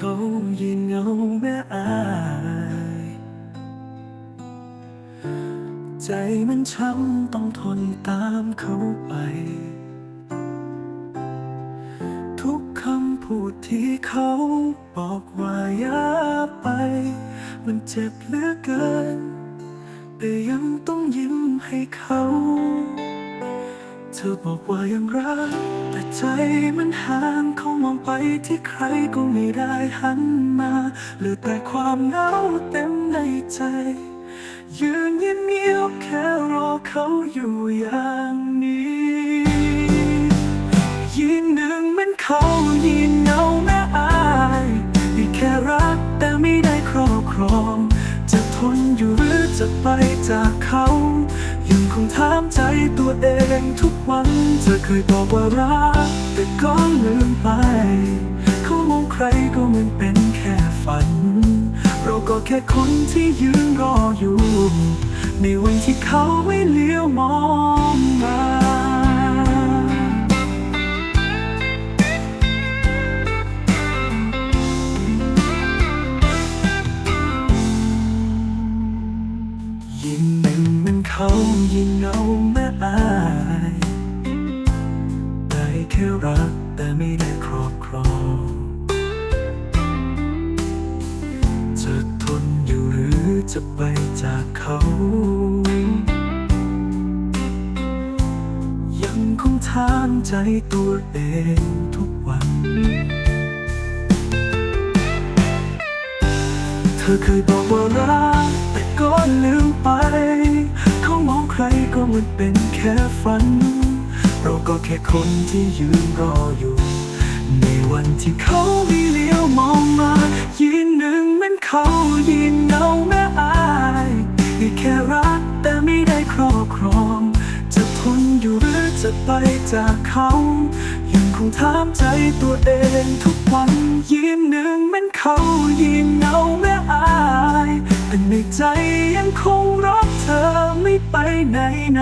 เขายืนเงาแม่อาย ใจมันช้ำต้องทนตามเขาไป ทุกคำพูดที่เขาบอกว่าอย่าไป มันเจ็บเหลือเกิน แต่ยังต้องยิ้มให้เขา เธอบอกว่ายังรัก แต่ใจมันห่างเขามองไปที่ใครก็ไม่ได้หันมาเหลือแต่ความเหงาเต็มในใจ ยืนเงียบๆแค่รอเขาอยู่อย่าง หรือจะไปจากเขา ยังคงถามใจตัวเองทุกวันเธอเคยบอกว่ารัก แต่ก็ลืมไป เขามองใครก็เหมันเป็นแค่ฝัน เราก็แค่คนที่ยืนรออยู่ ในวันที่เขาไม่เลี้ยว ยิ่งหนึ่งมันเขายิ่งเหงาแม่อายได้แค่รักแต่ไม่ได้ครอบครองจะทนอยู่หรือจะไปจากเขา ยังคงถามใจตัวเองทุกวัน เธอเคยบอกว่ารัก ไป เขามองใครก็เหมันเป็นแค่ฝัน เราก็แค่คนที่ยืนรออยู่ ในวันที่เขาไม่เลี้ยวมองมายีนหนึ่งมันเขายีนเงาแม่อายที่แค่รักแต่ไม่ได้ครอบครอง จะทนอยู่หรือจะไปจากเขายังคงถามใจตัวเองทุกวันยิ้มหนึ่งมันเขายิ้มเงาแม่อายแต่ในใจ ยังคงรักเธอไม่ไปไหนไหน